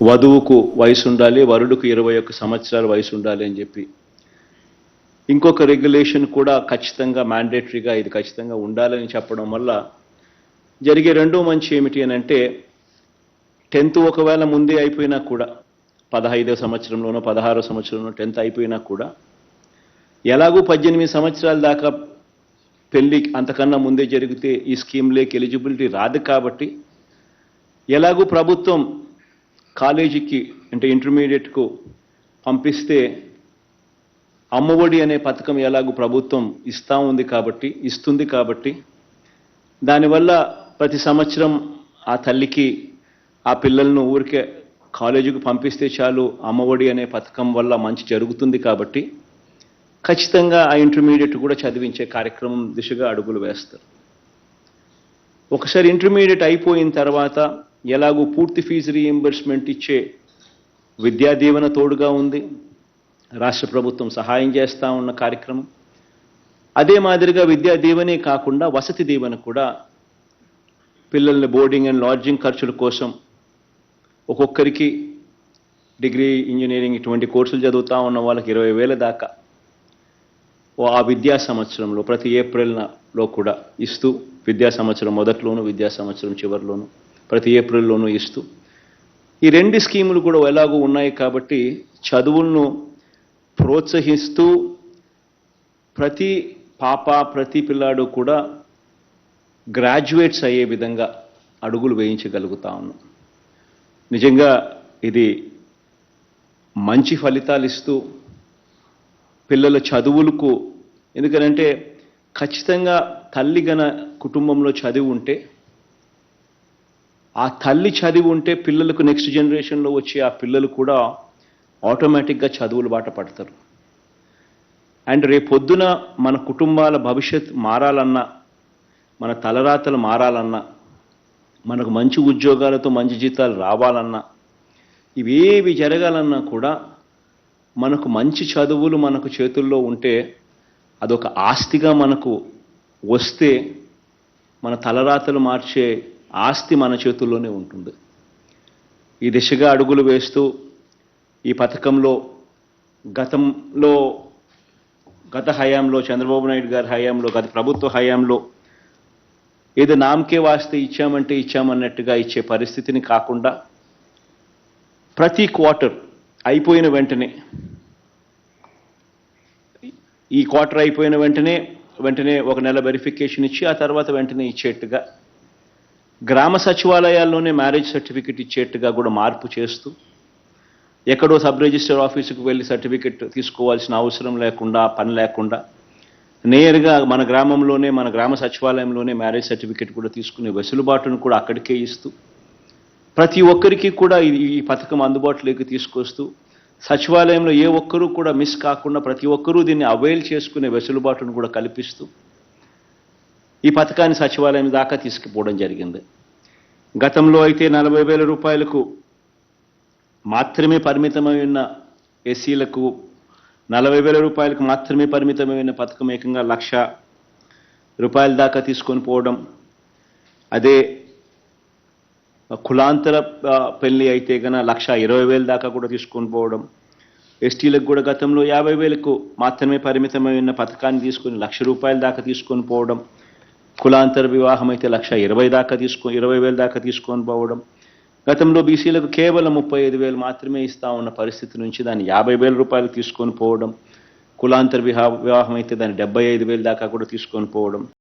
వధువుకు వయసు ఉండాలి వరుడుకు ఇరవై ఒక్క సంవత్సరాల వయసు ఉండాలి అని చెప్పి. ఇంకొక రెగ్యులేషన్ కూడా ఖచ్చితంగా మ్యాండేటరీగా ఇది ఖచ్చితంగా ఉండాలని చెప్పడం వల్ల జరిగే రెండో మంచి ఏమిటి అని అంటే టెన్త్ ఒకవేళ ముందే అయిపోయినా కూడా పదహైదో సంవత్సరంలోనో పదహారో సంవత్సరంలో టెన్త్ అయిపోయినా కూడా ఎలాగూ పద్దెనిమిది సంవత్సరాల దాకా పెళ్ళి అంతకన్నా ముందే జరిగితే ఈ స్కీమ్లోకి ఎలిజిబిలిటీ రాదు కాబట్టి ఎలాగూ ప్రభుత్వం కాలేజీకి అంటే ఇంటర్మీడియట్కు పంపిస్తే అమ్మఒడి అనే పథకం ఎలాగూ ప్రభుత్వం ఇస్తా ఉంది కాబట్టి ఇస్తుంది కాబట్టి దానివల్ల ప్రతి సంవత్సరం ఆ తల్లికి ఆ పిల్లలను ఊరికే కాలేజీకి పంపిస్తే చాలు అమ్మఒడి అనే పథకం వల్ల మంచి జరుగుతుంది కాబట్టి ఖచ్చితంగా ఆ ఇంటర్మీడియట్ కూడా చదివించే కార్యక్రమం దిశగా అడుగులు వేస్తారు. ఒకసారి ఇంటర్మీడియట్ అయిపోయిన తర్వాత ఎలాగూ పూర్తి ఫీజు రీఎంబర్స్మెంట్ ఇచ్చే విద్యా దీవెన తోడుగా ఉంది. రాష్ట్ర ప్రభుత్వం సహాయం చేస్తా ఉన్న కార్యక్రమం. అదే మాదిరిగా విద్యా దీవెనే కాకుండా వసతి దీవెన కూడా పిల్లల్ని బోర్డింగ్ అండ్ లాడ్జింగ్ ఖర్చుల కోసం ఒక్కొక్కరికి డిగ్రీ ఇంజనీరింగ్ ఇటువంటి కోర్సులు చదువుతా ఉన్న వాళ్ళకి ఇరవై వేల దాకా ఓ ఆ విద్యా సంవత్సరంలో ప్రతి ఏప్రిల్లో కూడా ఇస్తూ విద్యా సంవత్సరం మొదట్లోనూ విద్యా సంవత్సరం చివరిలోనూ ప్రతి ఏప్రిల్లోనూ ఇస్తూ. ఈ రెండు స్కీములు కూడా ఎలాగూ ఉన్నాయి కాబట్టి చదువులను ప్రోత్సహిస్తూ ప్రతి పాప ప్రతి పిల్లాడు కూడా గ్రాడ్యుయేట్స్ అయ్యే విధంగా అడుగులు వేయించగలుగుతా ఉన్నాం. నిజంగా ఇది మంచి ఫలితాలు ఇస్తూ పిల్లల చదువులకు ఎందుకనంటే ఖచ్చితంగా తల్లి గన కుటుంబంలో చదివి ఉంటే ఆ తల్లి చదివి ఉంటే పిల్లలకు నెక్స్ట్ జనరేషన్లో వచ్చే ఆ పిల్లలు కూడా ఆటోమేటిక్గా చదువులు బాట పడతారు. అండ్ రేపొద్దున మన కుటుంబాల భవిష్యత్ మారాలన్నా మన తలరాతలు మారాలన్నా మనకు మంచి ఉద్యోగాలతో మంచి జీతాలు రావాలన్నా ఇవేవి జరగాలన్నా కూడా మనకు మంచి చదువులు మనకు చేతుల్లో ఉంటే అదొక ఆస్తిగా మనకు వస్తే మన తలరాతలు మార్చే ఆస్తి మన చేతుల్లోనే ఉంటుంది. ఈ దిశగా అడుగులు వేస్తూ ఈ పథకంలో గతంలో గత హయాంలో చంద్రబాబు నాయుడు గారి హయాంలో గత ప్రభుత్వ హయాంలో ఏదో నామకే వాస్తే ఇచ్చామంటే ఇచ్చామన్నట్టుగా ఇచ్చే పరిస్థితిని కాకుండా ప్రతి క్వార్టర్ అయిపోయిన వెంటనే ఈ క్వార్టర్ అయిపోయిన వెంటనే వెంటనే ఒక నెల వెరిఫికేషన్ ఇచ్చి ఆ తర్వాత వెంటనే ఇచ్చేట్టుగా గ్రామ సచివాలయాల్లోనే మ్యారేజ్ సర్టిఫికెట్ ఇచ్చేట్టుగా కూడా మార్పు చేస్తూ ఎక్కడో సబ్ రిజిస్టర్ ఆఫీసుకు వెళ్ళి సర్టిఫికెట్ తీసుకోవాల్సిన అవసరం లేకుండా పని లేకుండా నేరుగా మన గ్రామంలోనే మన గ్రామ సచివాలయంలోనే మ్యారేజ్ సర్టిఫికెట్ కూడా తీసుకునే వెసులుబాటును కూడా అక్కడికే ఇస్తూ ప్రతి ఒక్కరికి కూడా ఈ పథకం అందుబాటులోకి తీసుకొస్తూ సచివాలయంలో ఏ ఒక్కరూ కూడా మిస్ కాకుండా ప్రతి ఒక్కరూ దీన్ని అవైల్ చేసుకునే వెసులుబాటును కూడా కల్పిస్తూ ఈ పథకాన్ని సచివాలయం దాకా తీసుకుపోవడం జరిగింది. గతంలో అయితే నలభై వేల రూపాయలకు మాత్రమే పరిమితమై ఉన్న ఎస్సీలకు నలభై వేల రూపాయలకు మాత్రమే పరిమితమైన పథకం ఏకంగా లక్ష రూపాయల దాకా తీసుకొని పోవడం. అదే కులాంతర పెళ్ళి పెళ్ళి అయితే గన లక్ష ఇరవై వేల దాకా కూడా తీసుకొని పోవడం. ఎస్టీలకు కూడా గతంలో యాభై వేలకు మాత్రమే పరిమితమైన పథకాన్ని తీసుకొని లక్ష రూపాయల దాకా తీసుకొని పోవడం. కులాంతర వివాహం అయితే లక్ష ఇరవై దాకా తీసుకొని ఇరవై వేల దాకా తీసుకొని పోవడం. గతంలో బీసీలకు కేవలం ముప్పై ఐదు వేలు మాత్రమే ఇస్తా ఉన్న పరిస్థితి నుంచి దాన్ని యాభై వేల రూపాయలు తీసుకొని పోవడం. కులాంతర వివాహం అయితే దాన్ని డెబ్బై ఐదు వేలు దాకా కూడా తీసుకొని పోవడం.